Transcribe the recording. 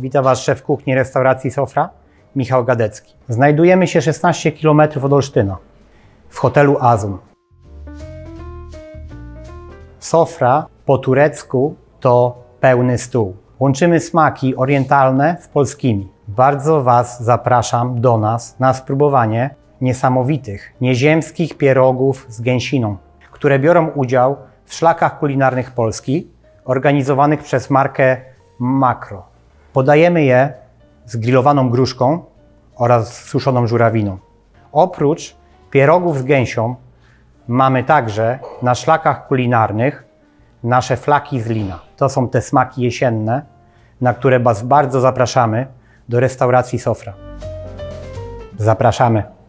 Witam Was szef kuchni restauracji Sofra, Michał Gadecki. Znajdujemy się 16 km od Olsztyna, w hotelu Azum. Sofra po turecku to pełny stół. Łączymy smaki orientalne z polskimi. Bardzo Was zapraszam do nas na spróbowanie niesamowitych, nieziemskich pierogów z gęsiną, które biorą udział w szlakach kulinarnych Polski organizowanych przez markę Makro. Podajemy je z grillowaną gruszką oraz suszoną żurawiną. Oprócz pierogów z gęsią mamy także na szlakach kulinarnych nasze flaki z lina. To są te smaki jesienne, na które Was bardzo zapraszamy do restauracji Sofra. Zapraszamy.